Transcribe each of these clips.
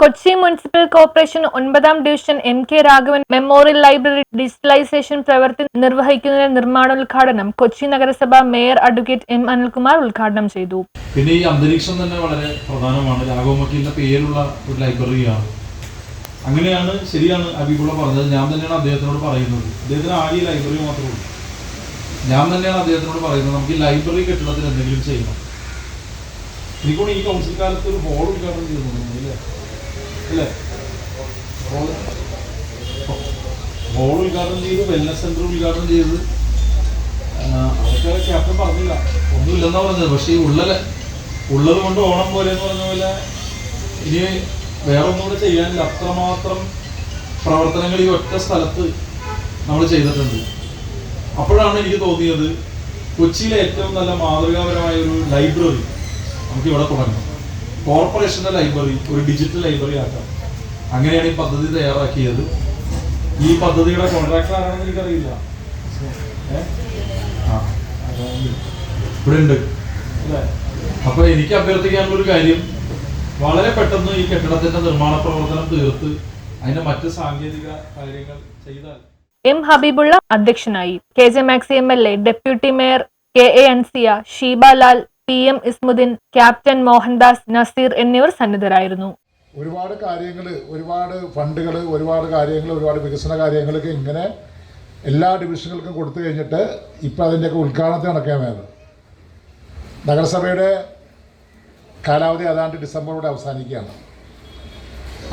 Kochi municipal corporation ഒൻപതാം division M K Raghavan memorial library digitalisation പ്രവൃത്തി നിർവഹിക്കുന്നതിന്റെ നിർമ്മാണോദ്ഘാടനം കൊച്ചി നഗരസഭ മേയർ അഡ്വക്കേറ്റ് എം അനിൽകുമാർ ഉദ്ഘാടനം ചെയ്തു. പിന്നെ ഈ അന്തരീക്ഷം തന്നെ വളരെ പ്രധാനമാണ്. രാഘവമക്കിന്റെ പേരുള്ള ഒരു ലൈബ്രറിയാണ്. അങ്ങനെയാണ് ശരിയാണ് അബീബുള്ള പറഞ്ഞത്. ഞാൻ തന്നെയാണ് അദ്ദേഹത്തിനോട് പറയുന്നത്. അദ്ദേഹത്തിന് ആകെ ലൈബ്രറി മാത്രമേ ഉള്ളൂ. ഞാൻ തന്നെയാണ് അദ്ദേഹത്തിനോട് പറയുന്നത്. നമുക്ക് ഈ ലൈബ്രറി കെട്ടിടത്തിൽ എന്തെങ്കിലും ചെയ്യണം. എനിക്കൊണ്ട് ഈ കൗൺസിൽ കാലത്ത് ഒരു ഹോൾ ഉദ്ഘാടനം ചെയ്തു അല്ലേ? ഹോൾ ഉദ്ഘാടനം ചെയ്ത് വെൽനസ് സെന്റർ ഉദ്ഘാടനം ചെയ്ത് അതൊക്കെ ക്യാപ്റ്റൻ പറഞ്ഞില്ല. ഒന്നുമില്ലെന്നാ പറഞ്ഞത് പക്ഷേ ഈ ഉള്ളൽ ഉള്ളത് കൊണ്ട് ഓണം പോലെ എന്ന് പറഞ്ഞ പോലെ ഇനി വേറെ ഒന്നും കൂടെ ചെയ്യാനില്ല. അത്രമാത്രം പ്രവർത്തനങ്ങൾ ഈ ഒറ്റ സ്ഥലത്ത് നമ്മൾ ചെയ്തിട്ടുണ്ട്. അപ്പോഴാണ് എനിക്ക് തോന്നിയത് കൊച്ചിയിലെ ഏറ്റവും നല്ല മാതൃകാപരമായ ഒരു ലൈബ്രറി നമുക്ക് ഇവിടെ തുടങ്ങാം. കോർപ്പറേഷന്റെ ലൈബ്രറി ഒരു ഡിജിറ്റൽ ലൈബ്രറി ആക്കാം. അങ്ങനെയാണ് ഈ പദ്ധതി തയ്യാറാക്കിയത്. ഈ പദ്ധതിയുടെ കോൺട്രാക്ടർ ആരാണെന്ന് എനിക്കറിയില്ല. ഇവിടെ ഉണ്ട് അല്ലേ? അപ്പൊ എനിക്ക് അഭ്യർത്ഥിക്കാനുള്ള ഒരു കാര്യം വളരെ പെട്ടെന്ന് ഈ കെട്ടിടത്തിന്റെ നിർമ്മാണ പ്രവർത്തനം തീർത്ത് അതിന്റെ മറ്റ് സാങ്കേതിക കാര്യങ്ങൾ ചെയ്താൽ. എം ഹബീബുള്ള അധ്യക്ഷനായി. K J Maxy M L A deputy mayor K A Ansiya Sheeba P M Ismuddeen captain Mohandas Nazeer എന്നിവർ സന്നിധരായിരുന്നു. ഒരുപാട് കാര്യങ്ങൾ ഒരുപാട് ഫണ്ടുകൾ ഒരുപാട് കാര്യങ്ങൾ ഒരുപാട് വികസന കാര്യങ്ങളൊക്കെ ഇങ്ങനെ എല്ലാ ഡിവിഷനുകൾക്കും കൊടുത്തു കഴിഞ്ഞിട്ട് ഇപ്പം അതിന്റെയൊക്കെ ഉദ്ഘാടനത്തിന് നടക്കാൻ വേണം നഗരസഭയുടെ കാലാവധി ഏതാണ്ട് ഡിസംബറോടെ അവസാനിക്കുകയാണ്.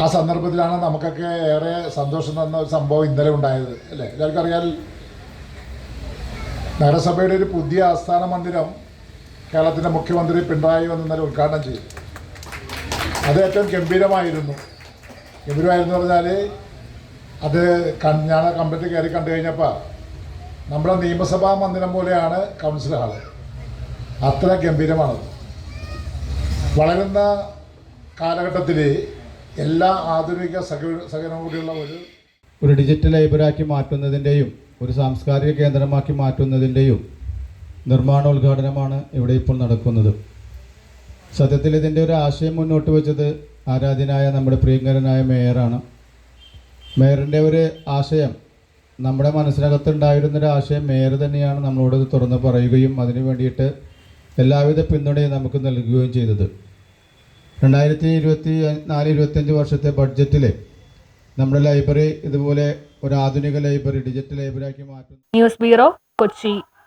ആ സന്ദർഭത്തിലാണ് നമുക്കൊക്കെ ഏറെ സന്തോഷം തന്ന ഒരു സംഭവം ഇന്നലെ ഉണ്ടായത് അല്ലേ? എല്ലാവർക്കും അറിയാൽ നഗരസഭയുടെ ഒരു പുതിയ ആസ്ഥാന മന്ദിരം കേരളത്തിന്റെ മുഖ്യമന്ത്രി പിണറായി വന്ന് ഇന്നലെ ഉദ്ഘാടനം ചെയ്തു. അത് ഏറ്റവും ഗംഭീരമായിരുന്നു. ഗംഭീരമായിരുന്നു പറഞ്ഞാൽ അത് ഞാൻ കമ്പറ്റി കയറി കണ്ടു കഴിഞ്ഞപ്പോൾ നമ്മുടെ നിയമസഭാ മന്ദിരം പോലെയാണ് കൗൺസിൽ ഹാൾ. അത്ര ഗംഭീരമാണത്. വളരുന്ന കാലഘട്ടത്തിൽ എല്ലാ ആധുനിക സഹ സഹകരണം കൂടിയുള്ള ഒരു ഒരു ഡിജിറ്റൽ ലൈബ്രറിയാക്കി മാറ്റുന്നതിന്റെയും ഒരു സാംസ്കാരിക കേന്ദ്രമാക്കി മാറ്റുന്നതിന്റെയും നിർമ്മാണോദ്ഘാടനമാണ് ഇവിടെ ഇപ്പോൾ നടക്കുന്നത്. സത്യത്തിൽ ഇതിന്റെ ഒരു ആശയം മുന്നോട്ട് വെച്ചത് ആരാധ്യനായ നമ്മുടെ പ്രിയങ്കരനായ മേയറാണ്. മേയറിന്റെ ഒരു ആശയം നമ്മുടെ മനസ്സിനകത്തുണ്ടായിരുന്നൊരു ആശയം മേയർ തന്നെയാണ് നമ്മളോട് തുറന്ന് പറയുകയും അതിനു വേണ്ടിയിട്ട് എല്ലാവിധ പിന്തുണയും നമുക്ക് നൽകുകയും ചെയ്തത്. രണ്ടായിരത്തി ഇരുപത്തി നാല് ഇരുപത്തഞ്ച് വർഷത്തെ ബഡ്ജറ്റിൽ നമ്മുടെ ലൈബ്രറി ഇതുപോലെ ഒരു ആധുനിക ലൈബ്രറി ഡിജിറ്റൽ ലൈബ്രറിയാക്കി മാറ്റുന്നു ന്യൂസ് ബ്യൂറോ കൊച്ചി.